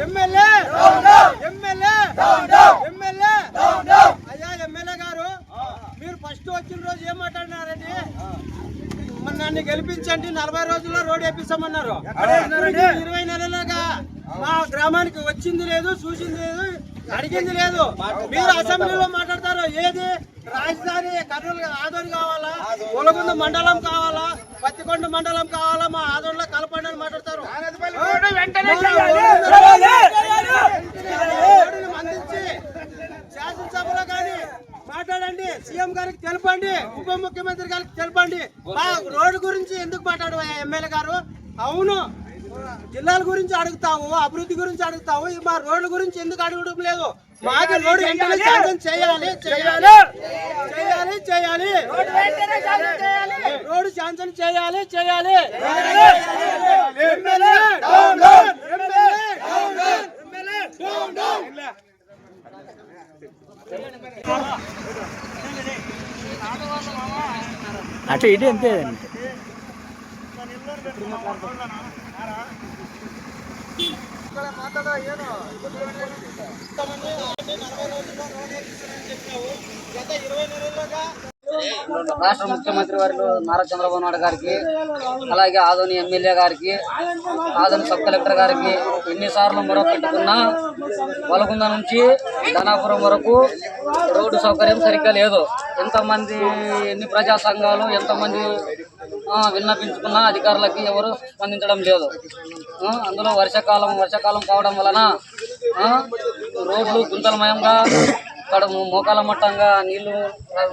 MLA! MLA! MLA! అయ్యా MLA గారు మీరు ఫస్ట్ వచ్చిన రోజు ఏం మాట్లాడినారండి? నన్ను గెలిపించండి నలభై రోజుల్లో రోడ్ వేపిస్తామన్నారు. ఇరవై నెలలుగా మా గ్రామానికి వచ్చింది లేదు చూసింది లేదు అడిగింది లేదు. మీరు అసెంబ్లీలో మాట్లాడతారు ఏది? రాజధాని కర్నూలు ఆదోని కావాలా? ఒలగుంద మండలం కావాలా? పత్తికొండ మండలం కావాలా? మా శాసనసభలో కానీ మాట్లాడండి. సీఎం గారికి తెలపండి. ఉప ముఖ్యమంత్రి గారికి తెలపండి. మా రోడ్డు గురించి ఎందుకు మాట్లాడు ఎమ్మెల్యే గారు? అవును జిల్లాల గురించి అడుగుతావు అభివృద్ధి గురించి అడుగుతావు ఈ మా రోడ్ల గురించి ఎందుకు అడగడం లేదు? మాకు రోడ్డు వెంటనే శాంక్షన్ చేయాలి చేయాలి. చేయాలి. చేయాలి రోడ్డు శాంక్షన్ చేయాలి. చేయాలి అటు ఇటు అంతే రాష్ట్ర ముఖ్యమంత్రి వారిలో నారా చంద్రబాబు నాయుడు గారికి అలాగే ఆదోని ఎమ్మెల్యే గారికి ఆదోని సబ్ కలెక్టర్ గారికి ఎన్నిసార్లు మొరపెట్టుకున్నా వలకుంద నుంచి ధనాపురం వరకు రోడ్డు సౌకర్యం సరిగ్గా లేదు. ఎంతమంది ఎన్ని ప్రజా సంఘాలు ఎంతమంది విన్నపించుకున్నా అధికారులకి ఎవరు స్పందించడం లేదు. అందులో వర్షాకాలం వర్షాకాలం కావడం వలన రోడ్లు గుంతలమయంగా ఇక్కడ మోకాల మట్టంగా నీళ్ళు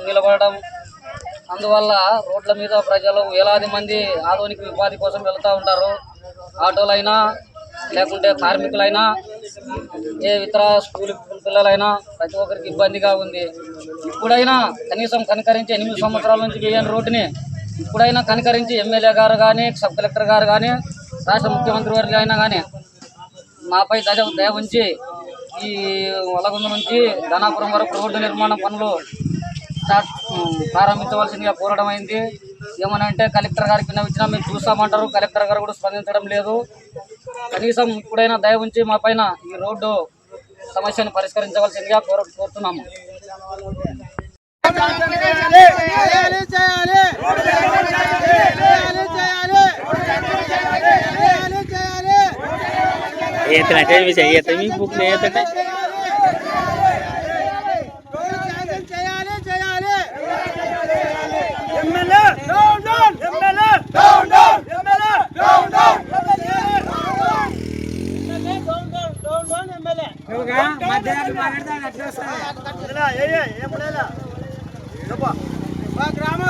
నిలబడడం. అందువల్ల రోడ్ల మీద ప్రజలు వేలాది మంది ఆధునిక ఉపాధి కోసం వెళుతూ ఉంటారు. ఆటోలైనా లేకుంటే కార్మికులైనా ఏ ఇతర స్కూల్ పిల్లలైనా ప్రతి ఒక్కరికి ఇబ్బందిగా ఉంది. ఇప్పుడైనా కనీసం కనికరించి ఎనిమిది సంవత్సరాల నుంచి వేయని రోడ్డుని ఇప్పుడైనా కనికరించి ఎమ్మెల్యే గారు కానీ సబ్ కలెక్టర్ గారు కానీ రాష్ట్ర ముఖ్యమంత్రి వారికి అయినా కానీ మాపై దయ దయ ఉంచి ఈ వలగుంద నుంచి ధనాపురం వరకు రోడ్డు నిర్మాణ పనులు స్టార్ట్ ప్రారంభించవలసిందిగా కోరడం అయింది. ఏమనంటే కలెక్టర్ గారికి విన్నవించినా మేము చూస్తామంటారు. కలెక్టర్ గారు కూడా స్పందించడం లేదు. కనీసం ఇప్పుడైనా దయ ఉంచి మా పైన ఈ రోడ్డు సమస్యను పరిష్కరించవలసిందిగా కోర కోరుతున్నాము చేయాలి చేయాలి చేయాలి చేయాలి చేయాలి చేయాలి ఏతన టెలివిజన్ ఏత మీ బుక్ ఏతటే రోడ్డు శాంక్షన్ చేయాలి చేయాలి MLA down down MLA down down MLA down down MLA down down MLA down down down down MLA మా గ్రామ